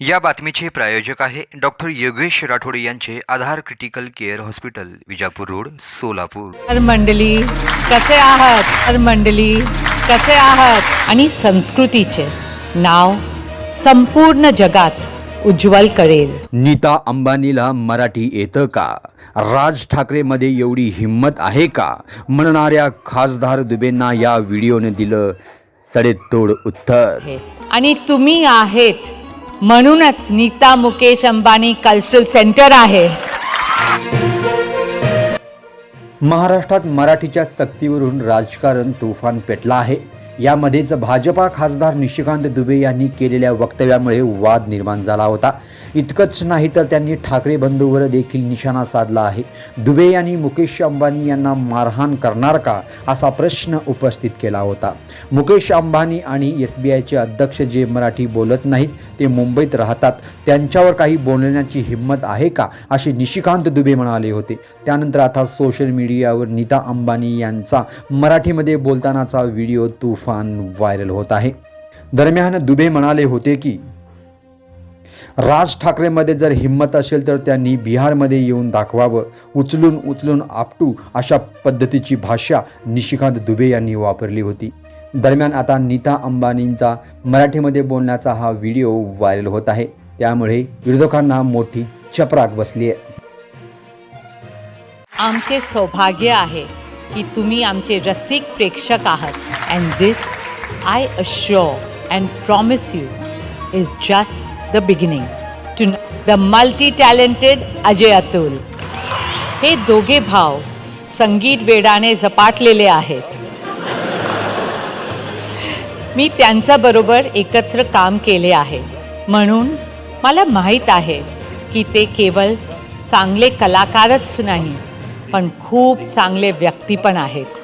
या बातमीचे प्रायोजक आहे डॉक्टर योगेश राठोड यांचे Aadhaar critical care hospital Vijapur road Solapur. मंडळी कसे आहात? मंडळी कसे आहात? आणि संस्कृतीचे नाव संपूर्ण जगात उज्ज्वल करेल. नीता अंबानीला मराठी येतं का? राज ठाकरेमध्ये एवढी हिंमत आहे का? म्हणणाऱ्या खासदार दुबेंना या व्हिडिओने दिलं सडेतोड उत्तर. आणि तुम्ही आहेत म्हणूनच नीता मुकेश अंबानी कल्चरल सेंटर आहे. महाराष्ट्रात मराठीच्या सक्तीवरून राजकारण तुफान पेटला आहे. यामध्येच भाजपा खासदार निशिकांत दुबे यांनी केलेल्या वक्तव्यामुळे वाद निर्माण झाला होता. इतकंच नाही तर त्यांनी ठाकरे बंधूवर देखील निशाणा साधला आहे. दुबे यांनी मुकेश अंबानी यांना मारहाण करणार का असा प्रश्न उपस्थित केला होता. मुकेश अंबानी आणि एस बी आयचे अध्यक्ष जे मराठी बोलत नाहीत ते मुंबईत राहतात. त्यांच्यावर काही बोलण्याची हिंमत आहे का? असे निशिकांत दुबे म्हणाले होते. त्यानंतर आता सोशल मीडियावर नीता अंबानी यांचा मराठीमध्ये बोलतानाचा व्हिडिओ तुफान व्हायरल होत आहे. दरम्यान दुबे म्हणाले होते की राज ठाकरेमध्ये जर हिंमत असेल तर त्यांनी बिहारमध्ये येऊन दाखवावं. उचलून उचलून आपटू अशा पद्धतीची भाषा निशिकांत दुबे यांनी वापरली होती. दरम्यान आता नीता अंबानींचा मराठीमध्ये बोलण्याचा हा व्हिडिओ व्हायरल होत आहे. त्यामुळे विरोधकांना मोठी चपराक बसली आहे. आमचे सौभाग्य आहे. की तुम्ही आमचे रसिक प्रेक्षक आहात. And this I assure and promise you is just the beginning to the multi talented Ajay Atul हे दोघे भाव संगीत वेडाने झपाटलेले आहेत. मी त्यांच्याबरोबर एकत्र काम केले आहे. म्हणून मला माहीत आहे की ते केवळ चांगले कलाकारच नाही. पण खूप चांगले व्यक्ती पण आहेत.